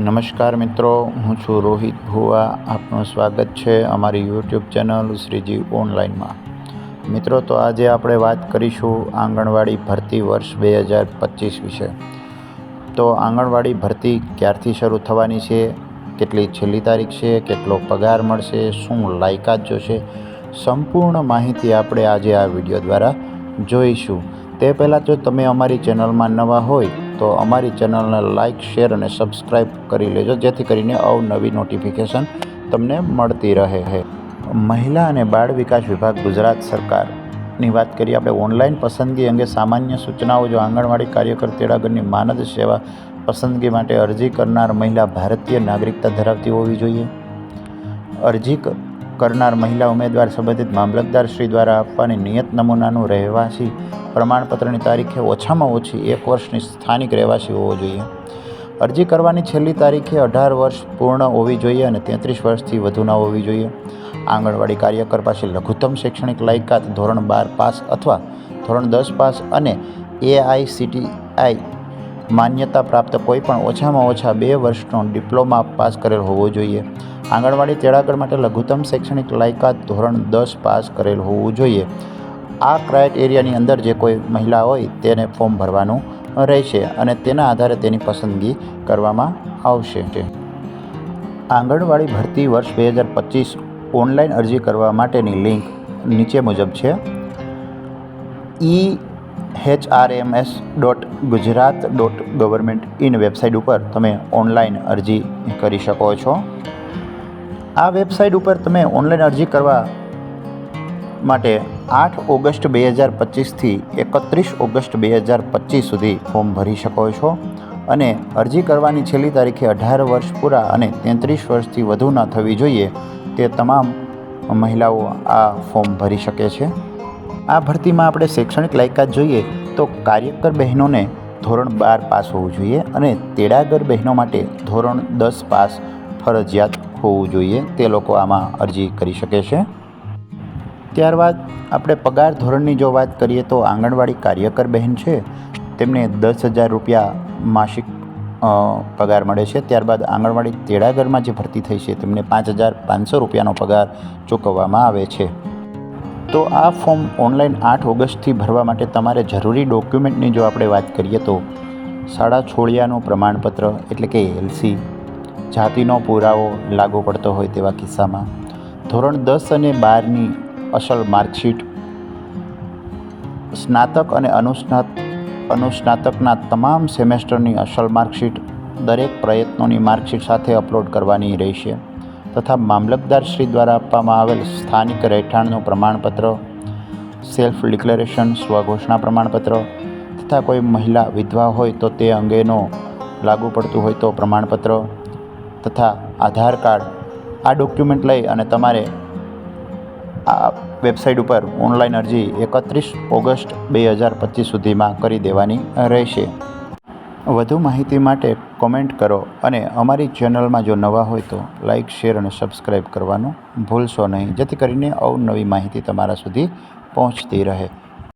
નમસ્કાર મિત્રો, હું છું રોહિત ભુવા. આપનું સ્વાગત છે અમારી યુટ્યુબ ચેનલ શ્રીજી ઓનલાઈનમાં. મિત્રો, તો આજે આપણે વાત કરીશું આંગણવાડી ભરતી વર્ષ બે હજાર પચીસ વિશે. તો આંગણવાડી ભરતી ક્યારથી શરૂ થવાની છે? કેટલી છેલ્લી તારીખ છે? કેટલો પગાર મળશે? શું લાયકાત જોશે? સંપૂર્ણ માહિતી આપણે આજે આ વીડિયો દ્વારા જોઈશું. તે પહેલાં જો તમે અમારી ચેનલમાં નવા હોય તો અમારી ચેનલને લાઇક, શેર અને સબસ્ક્રાઈબ કરી લેજો, જેથી કરીને અવનવી નોટિફિકેશન તમને મળતી રહે. છે મહિલા અને બાળ વિકાસ વિભાગ ગુજરાત સરકારની વાત કરીએ, આપણે ઓનલાઈન પસંદગી અંગે સામાન્ય સૂચનાઓ જો આંગણવાડી કાર્યકર તેડાગરની માનદ સેવા પસંદગી માટે અરજી કરનાર મહિલા ભારતીય નાગરિકતા ધરાવતી હોવી જોઈએ. અરજી કરનાર મહિલા ઉમેદવાર સંબંધિત મામલતદાર શ્રી દ્વારા આપવાની નિયત નમૂનાનું રહેવાસી પ્રમાણપત્રની તારીખે ઓછામાં ઓછી એક વર્ષની સ્થાનિક રહેવાસી હોવો જોઈએ. અરજી કરવાની છેલ્લી તારીખે અઢાર વર્ષ પૂર્ણ હોવી જોઈએ અને તેત્રીસ વર્ષથી વધુ ન હોવી જોઈએ. આંગણવાડી કાર્યકર પાસે લઘુત્તમ શૈક્ષણિક લાયકાત ધોરણ બાર પાસ અથવા ધોરણ દસ પાસ અને એઆઈસીટીઆઈ માન્યતા પ્રાપ્ત કોઈપણ ઓછામાં ઓછા બે વર્ષનો ડિપ્લોમા પાસ કરેલ હોવો જોઈએ. આંગણવાડી તેડાગર માટે લઘુત્તમ શૈક્ષણિક લાયકાત ધોરણ દસ પાસ કરેલ હોવું જોઈએ. આ ક્રાઇટેરિયાની અંદર જે કોઈ મહિલા હોય તેને ફોર્મ ભરવાનું રહેશે અને તેના આધારે તેની પસંદગી કરવામાં આવશે. આંગણવાડી ભરતી વર્ષ બે હજાર પચીસ ઓનલાઈન અરજી કરવા માટેની લિંક નીચે મુજબ છે. E H R M S dot Gujarat dot government in website ઉપર તમે ઓનલાઈન અરજી કરી શકો છો. આ વેબસાઇટ ઉપર તમે ઓનલાઈન અરજી કરવા માટે આઠ ઓગસ્ટ બે હજાર પચીસથી એકત્રીસ ઓગસ્ટ બે હજાર પચીસ સુધી ફોર્મ ભરી શકો છો અને અરજી કરવાની છેલ્લી તારીખે અઢાર વર્ષ પૂરા અને તેત્રીસ વર્ષથી વધુ ન થવી જોઈએ તે તમામ મહિલાઓ આ ફોર્મ ભરી શકે છે. આ ભરતીમાં આપણે શૈક્ષણિક લાયકાત જોઈએ તો કાર્યકર બહેનોને ધોરણ બાર પાસ હોવું જોઈએ અને તેડાગર બહેનો માટે ધોરણ દસ પાસ ફરજિયાત હોવું જોઈએ તે લોકો આમાં અરજી કરી શકે છે. ત્યારબાદ આપણે પગાર ધોરણની જો વાત કરીએ તો આંગણવાડી કાર્યકર બહેન છે. તેમને દસ હજાર રૂપિયા માસિક પગાર મળે છે. ત્યારબાદ આંગણવાડી તેડાગરમાં જે ભરતી થઈ છે, તેમને પાંચ હજાર પાંચસો રૂપિયાનો પગાર ચૂકવવામાં આવે છે. તો આ ફોર્મ ઓનલાઈન આઠ ઓગસ્ટથી ભરવા માટે તમારે જરૂરી ડોક્યુમેન્ટની જો આપણે વાત કરીએ તો શાળા છોડિયાનું પ્રમાણપત્ર, એટલે કે એલસી, જાતિનો પુરાવો લાગુ પડતો હોય તેવા કિસ્સામાં. ધોરણ દસ અને બારની અસલ માર્કશીટ. સ્નાતક અને અનુસ્નાત, અનુસ્નાતકના તમામ સેમેસ્ટરની અસલ માર્કશીટ દરેક પ્રયત્નોની માર્કશીટ સાથે અપલોડ કરવાની રહેશે તથા મામલતદારશ્રી દ્વારા આપવામાં આવેલ સ્થાનિક રહેઠાણનું પ્રમાણપત્ર, સેલ્ફ ડિક્લેરેશન સ્વઘોષણા પ્રમાણપત્ર તથા કોઈ મહિલા વિધવા હોય તો તે અંગેનો લાગુ પડતું હોય તો પ્રમાણપત્ર તથા આધાર કાર્ડ આ ડોક્યુમેન્ટ લઈ અને તમારે આ વેબસાઇટ ઉપર ઓનલાઈન અરજી એકત્રીસ ઓગસ્ટ બે હજાર પચીસ સુધીમાં કરી દેવાની રહેશે. વધુ માહિતી માટે કોમેન્ટ કરો અને અમારી ચેનલમાં જો નવા હોય તો લાઇક શેર અને સબસ્ક્રાઈબ કરવાનું ભૂલશો નહીં. જેથી કરીને અવનવી માહિતી તમારા સુધી પહોંચતી રહે.